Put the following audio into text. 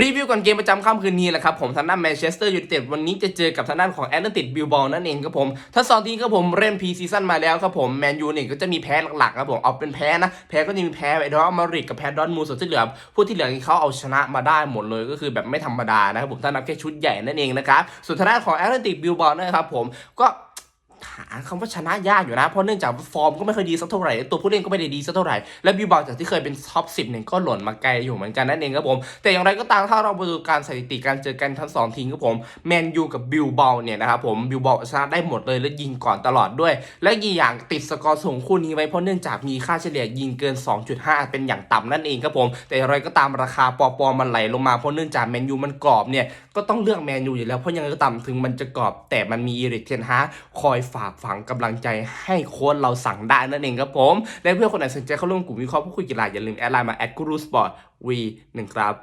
รีวิวก่อนเกมประจำค่ำคืนนี้แหละครับผมทางด้านแมนเชสเตอร์ยูไนเต็ดวันนี้จะเจอกับทางด้านของแอตเลติกบิลบอลนั่นเองครับผมทั้งสองทีมครับผมเล่นพรีซีซั่นมาแล้วครับผมแมนยูเนี่ยก็จะมีแพ้หลักๆครับผมเอาเป็นแพ้นะ แพ้ก็จะมีแพ้ไอ้ดอร์มาริกกับแพ้ดอนมูส่วนที่เหลือผู้ที่เหลือเขาเอาชนะมาได้หมดเลยก็คือแบบไม่ธรรมดานะครับผมถ้านับแค่ชุดใหญ่นั่นเองนะครับส่วนทางด้านของแอตเลติกบิลบอลนะครับผมก็ หาคำว่าชนะยากอยู่นะ เพราะเนื่องจากฟอร์มก็ไม่ค่อยดีสักเท่าไหร่ ตัวผู้เล่นก็ไม่ได้ดีสักเท่าไหร่ และบิวบอลจากที่เคยเป็นท็อป 10เนี่ยก็หล่นมาไกลอยู่เหมือนกันนั่นเองครับผม แต่อย่างไรก็ตามถ้าเราไปดูการสถิติการเจอกันทั้งสองทีมครับผมแมนยูกับบิวบอลเนี่ยนะครับผมบิวบอลชนะได้หมดเลยและยิงก่อนตลอดด้วย และอีกอย่างติดสกอร์สูงคู่นี้ไว้เพราะเนื่องจากมีค่าเฉลี่ยยิงเกิน 2.5 เป็นอย่างต่ำนั่นเองครับผม แต่อย่างไรก็ตามราคาปอปอมันไหลลงมาเพราะเนื่องจากแมนยูมันกรอบเนี่ยก็ต้องเลือกแมนยูอยู่แล้วเพราะยังไงก็ตามถึงมันจะกรอบแต่มันมีอีริกเทนฮาคอยฝากฝังกำลังใจให้โค้ดเราสั่งได้นั่นเองครับผม และเพื่อนคนไหนสนใจเข้าร่วมกลุ่มวิเคราะห์ผู้คุยกีฬาอย่าลืมแอดไลน์มาแอดกูรูสปอร์ตวีหนึ่งครับ